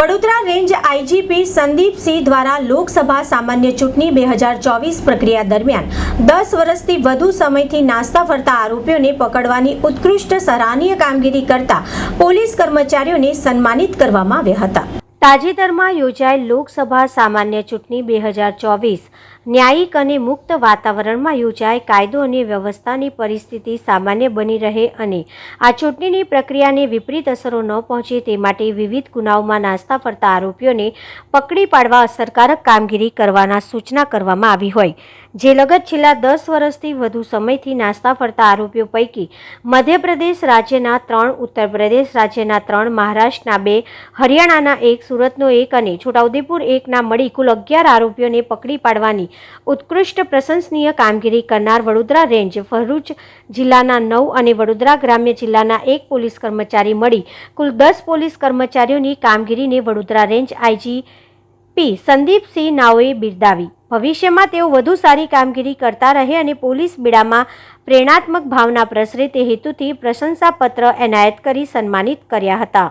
Vadodara range IGP Sandipsinh દ્વારા લોકસભા સામાન્ય ચૂંટણી બે હજાર ચોવીસ પ્રક્રિયા દરમિયાન દસ વર્ષથી વધુ સમયથી નાસ્તા ફરતા આરોપીઓને પકડવાની ઉત્કૃષ્ટ સરાહનીય કામગીરી કરતા પોલીસ કર્મચારીઓને સન્માનિત કરવામાં આવ્યા હતા. તાજેતરમાં યોજાયેલ લોકસભા સામાન્ય ચૂંટણી બે હજાર ચોવીસ ન્યાયિક અને મુક્ત વાતાવરણમાં યોજાય કાયદો અને વ્યવસ્થાની પરિસ્થિતિ સામાન્ય બની રહે અને આ ચૂંટણીની પ્રક્રિયાને વિપરીત અસરો ન પહોંચે તે માટે વિવિધ ગુનાઓમાં નાસ્તા ફરતા આરોપીઓને પકડી પાડવા અસરકારક કામગીરી કરવાના સૂચના કરવામાં આવી હોય. જે લગત છેલ્લા દસ વર્ષથી વધુ સમયથી નાસ્તા ફરતા આરોપીઓ પૈકી મધ્યપ્રદેશ રાજ્યના ત્રણ ઉત્તર પ્રદેશ રાજ્યના ત્રણ, મહારાષ્ટ્રના બે, હરિયાણાના એક, સુરતનો એક અને છોટાઉદેપુર એકના મળી કુલ અગિયાર આરોપીઓને પકડી પાડવાની ઉત્કૃષ્ટ પ્રશંસનીય કામગીરી કરનાર વડોદરા રેન્જ, ભરૂચ જિલ્લાના નવ અને વડોદરા ગ્રામ્ય જિલ્લાના એક પોલીસ કર્મચારી મળી. કુલ દસ પોલીસ કર્મચારીઓની કામગીરીને Vadodara range IG P Sandipsinh નાઓએ બિરદાવી. ભવિષ્યમાં તેઓ વધુ સારી કામગીરી કરતા રહે અને પોલીસ બેડામાં પ્રેરણાત્મક ભાવના પ્રસરે તે હેતુથી પ્રશંસાપત્ર એનાયત કરી સન્માનિત કર્યા હતા.